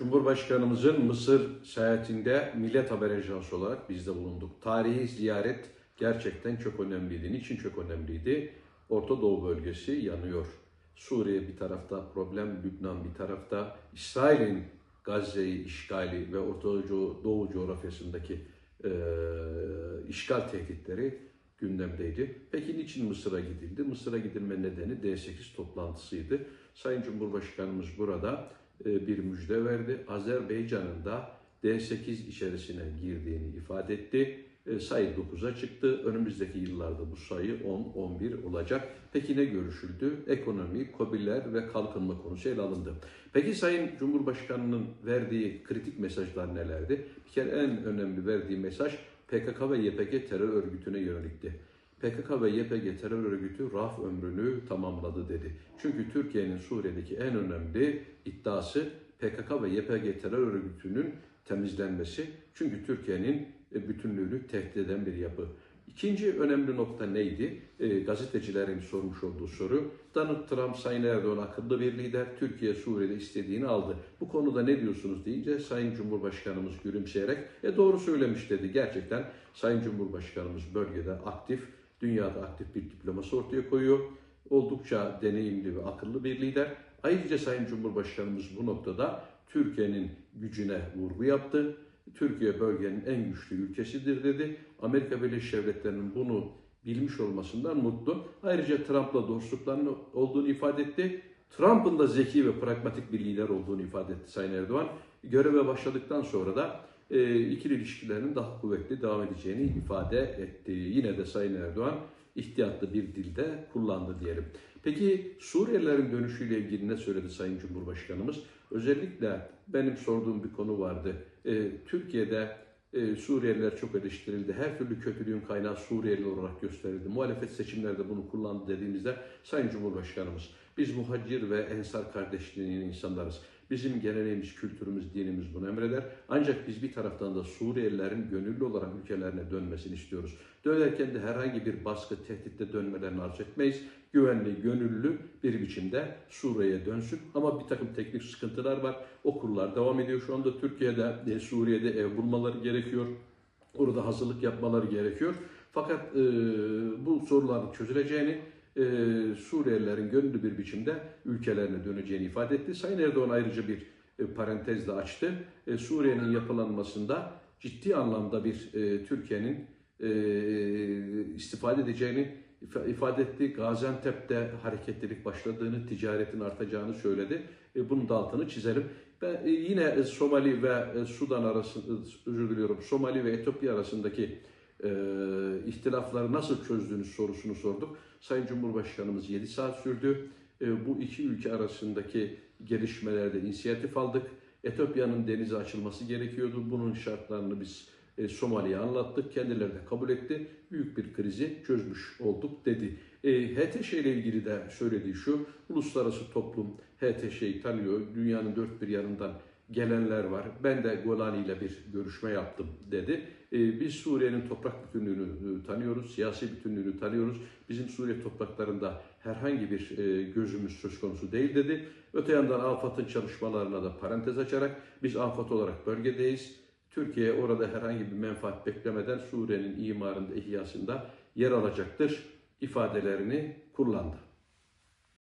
Cumhurbaşkanımızın Mısır seyahatinde Millet Haber Ajansı olarak biz de bulunduk. Tarihi ziyaret gerçekten çok önemliydi. Niçin çok önemliydi? Orta Doğu bölgesi yanıyor. Suriye bir tarafta problem, Lübnan bir tarafta. İsrail'in Gazze'yi işgali ve Orta Doğu, coğrafyasındaki e, işgal tehditleri gündemdeydi. Peki niçin Mısır'a gidildi? Mısır'a gidilme nedeni D8 toplantısıydı. Sayın Cumhurbaşkanımız burada bir müjde verdi. Azerbaycan'ın da D8 içerisine girdiğini ifade etti. E, Sayı 9'a çıktı. Önümüzdeki yıllarda bu sayı 10-11 olacak. Peki ne görüşüldü? Ekonomi, COBİ'ler ve kalkınma konusu ele alındı. Peki Sayın Cumhurbaşkanı'nın verdiği kritik mesajlar nelerdi? Bir kere en önemli verdiği mesaj PKK ve YPG terör örgütüne yönelikti. PKK ve YPG terör örgütü raf ömrünü tamamladı dedi. Çünkü Türkiye'nin Suriye'deki en önemli iddiası PKK ve YPG terör örgütünün temizlenmesi. Çünkü Türkiye'nin e, bütünlüğünü tehdit eden bir yapı. İkinci önemli nokta neydi? E, gazetecilerin sormuş olduğu soru. Donald Trump, Sayın Erdoğan akıllı bir lider. Türkiye Suriye'de istediğini aldı. Bu konuda ne diyorsunuz deyince Sayın Cumhurbaşkanımız gülümseyerek e, doğru söylemiş dedi. Gerçekten Sayın Cumhurbaşkanımız bölgede aktif, dünyada aktif bir diploması ortaya koyuyor. Oldukça deneyimli ve akıllı bir lider. Ayrıca Sayın Cumhurbaşkanımız bu noktada Türkiye'nin gücüne vurgu yaptı. Türkiye bölgenin en güçlü ülkesidir dedi. Amerika Birleşik Devletleri'nin bunu bilmiş olmasından mutlu. Ayrıca Trump'la dostluklarının olduğunu ifade etti. Trump'ın da zeki ve pragmatik bir lider olduğunu ifade etti Sayın Erdoğan. Göreve başladıktan sonra da ikili ilişkilerinin daha kuvvetli devam edeceğini ifade etti. Yine de Sayın Erdoğan ihtiyatlı bir dilde kullandı diyelim. Peki Suriyelilerin dönüşüyle ilgili ne söyledi Sayın Cumhurbaşkanımız? Özellikle benim sorduğum bir konu vardı. Ee, Türkiye'de e, Suriyeliler çok eleştirildi. Her türlü kötülüğün kaynağı Suriyeli olarak gösterildi. Muhalefet seçimlerde bunu kullandı dediğimizde Sayın Cumhurbaşkanımız biz muhacir ve ensar kardeşliğinin insanlarız. Bizim geleneğimiz, kültürümüz, dinimiz bunu emreder. Ancak biz bir taraftan da Suriyelilerin gönüllü olarak ülkelerine dönmesini istiyoruz. Dönerken de herhangi bir baskı, tehditle dönmelerini arz etmeyiz. Güvenli, gönüllü bir biçimde Suriye'ye dönsün. Ama bir takım teknik sıkıntılar var. Okullar devam ediyor şu anda Türkiye'de, e, Suriye'de ev bulmaları gerekiyor. Orada hazırlık yapmaları gerekiyor. Fakat e, bu soruların çözüleceğini, e, Suriyelilerin gönüllü bir biçimde ülkelerine döneceğini ifade etti. Sayın Erdoğan ayrıca bir e, parantez de açtı. E, Suriye'nin yapılanmasında ciddi anlamda bir e, Türkiye'nin e, istifade edeceğini ifa- ifade etti. Gaziantep'te hareketlilik başladığını, ticaretin artacağını söyledi. E, bunun da altını çizelim. Ben e, yine e, Somali ve e, Sudan arasında, özür diliyorum, Somali ve Etiyopya arasındaki e, ihtilafları nasıl çözdüğünüz sorusunu sorduk. Sayın Cumhurbaşkanımız 7 saat sürdü. E, bu iki ülke arasındaki gelişmelerde inisiyatif aldık. Etiyopya'nın denize açılması gerekiyordu. Bunun şartlarını biz e, Somali'ye anlattık. Kendileri de kabul etti. Büyük bir krizi çözmüş olduk dedi. E, HTŞ ile ilgili de söylediği şu, uluslararası toplum HTŞ'yi tanıyor. Dünyanın dört bir yanından gelenler var. Ben de Golani ile bir görüşme yaptım dedi. E, biz Suriye'nin toprak bütünlüğünü e, tanıyoruz, siyasi bütünlüğünü tanıyoruz. Bizim Suriye topraklarında herhangi bir e, gözümüz söz konusu değil dedi. Öte yandan AFAD'ın çalışmalarına da parantez açarak biz AFAD olarak bölgedeyiz. Türkiye orada herhangi bir menfaat beklemeden Suriye'nin imarında, ihyasında yer alacaktır ifadelerini kullandı.